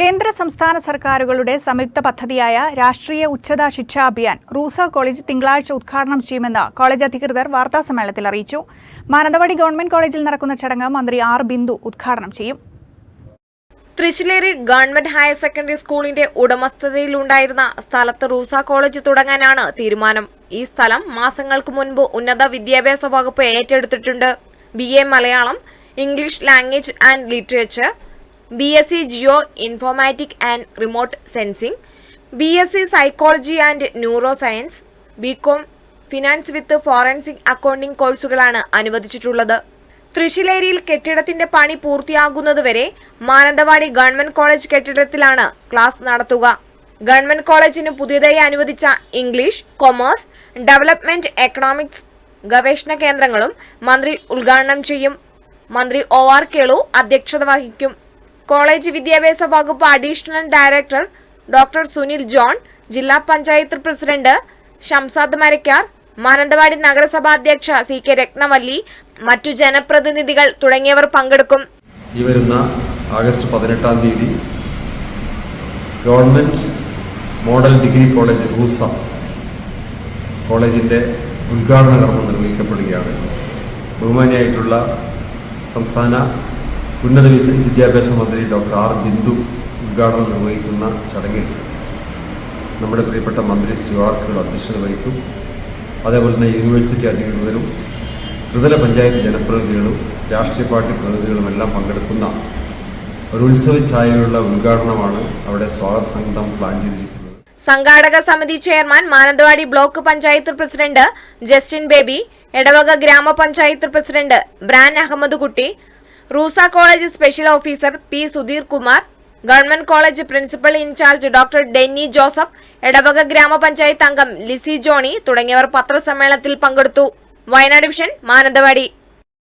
കേന്ദ്ര സംസ്ഥാന സർക്കാരുകളുടെ സംയുക്ത പദ്ധതിയായ രാഷ്ട്രീയ ഉച്ചത ശിക്ഷാ അഭിയാൻ റൂസ കോളേജ് തിങ്കളാഴ്ച ഉദ്ഘാടനം ചെയ്യുമെന്ന് കോളേജ് അധികൃതർ വാർത്താസമ്മേളനത്തിൽ അറിയിച്ചു. മാനന്തവാടി ഗവൺമെന്റ് കോളേജിൽ നടക്കുന്ന ചടങ്ങ് മന്ത്രി ആർ ബിന്ദു ഉദ്ഘാടനം ചെയ്യും. തൃശ്ശിലേരി ഗവൺമെന്റ് ഹയർ സെക്കൻഡറി സ്കൂളിന്റെ ഉടമസ്ഥതയിലുണ്ടായിരുന്ന സ്ഥലത്ത് റൂസ കോളേജ് തുടങ്ങാനാണ് തീരുമാനം. ഈ സ്ഥലം മാസങ്ങൾക്ക് മുൻപ് ഉന്നത വിദ്യാഭ്യാസ വകുപ്പ് ഏറ്റെടുത്തിട്ടുണ്ട്. B A Malayalam English language and literature B S C geo informatic and remote sensing B S C psychology and neuroscience B com finance with forensic accounting കോഴ്സുകളാണ് അനുവദിച്ചിട്ടുള്ളത്. തൃശ്ശിലേരിയിൽ കെട്ടിടത്തിന്റെ പണി പൂർത്തിയാകുന്നതുവരെ മാനന്തവാടി ഗവൺമെന്റ് കോളേജ് കെട്ടിടത്തിലാണ് ക്ലാസ് നടത്തുക. ഗവൺമെന്റ് കോളേജിന് പുതിയതായി അനുവദിച്ച ഇംഗ്ലീഷ് കൊമേഴ്സ് ഡെവലപ്മെന്റ് എക്കണോമിക്സ് ഗവേഷണ കേന്ദ്രങ്ങളും മന്ത്രി ഉദ്ഘാടനം ചെയ്യും. മന്ത്രി ഒ ആർ കേളു അധ്യക്ഷത വഹിക്കും. കോളേജ് വിദ്യാഭ്യാസ വകുപ്പ് additional director doctor Sunil John ജില്ലാ പഞ്ചായത്ത് പ്രസിഡന്റ് ഷംസാദ് മരക്കാർ മാനന്തവാടി നഗരസഭാ അധ്യക്ഷ സി കെ രത്നവല്ലി മറ്റു ജനപ്രതിനിധികൾ തുടങ്ങിയവർ പങ്കെടുക്കും. ഈ വരുന്ന ആഗസ്റ്റ് പതിനെട്ടാം തീയതി government model degree college RUSA കോളേജിന്റെ ഉദ്ഘാടന കർമ്മം നിർവഹിക്കപ്പെടുകയാണ്. ബഹുമാനിയായിട്ടുള്ള സംസ്ഥാന ഉന്നത വിദ്യാഭ്യാസ മന്ത്രി ഡോക്ടർ ആർ ബിന്ദു ഉദ്ഘാടനം നിർവഹിക്കുന്ന ചടങ്ങിൽ നമ്മുടെ പ്രിയപ്പെട്ട മന്ത്രി ശ്രീ ആർ കേളു അധ്യക്ഷത വഹിക്കും. അതേപോലെ തന്നെ യൂണിവേഴ്സിറ്റി അധികൃതരും ത്രിതല പഞ്ചായത്ത് ജനപ്രതിനിധികളും രാഷ്ട്രീയ പാർട്ടി പ്രതിനിധികളും എല്ലാം പങ്കെടുക്കുന്ന ഒരു ഉത്സവ ഛായയിലുള്ള ഉദ്ഘാടനമാണ് അവിടെ സ്വാഗത സംഘം പ്ലാൻ ചെയ്തിരിക്കുന്നത്. സംഘാടക സമിതി chairman Mananthavady block panchayat president Justin Baby Edavaka ഗ്രാമപഞ്ചായത്ത് president bran Ahammed Kutty RUSA college special officer P Sudheer Kumar government college principal in charge doctor Denny Joseph Edavaka ഗ്രാമപഞ്ചായത്ത് അംഗം ലിസി ജോണി തുടങ്ങിയവർ പത്രസമ്മേളനത്തിൽ പങ്കെടുത്തു. Wayanad division Mananthavady.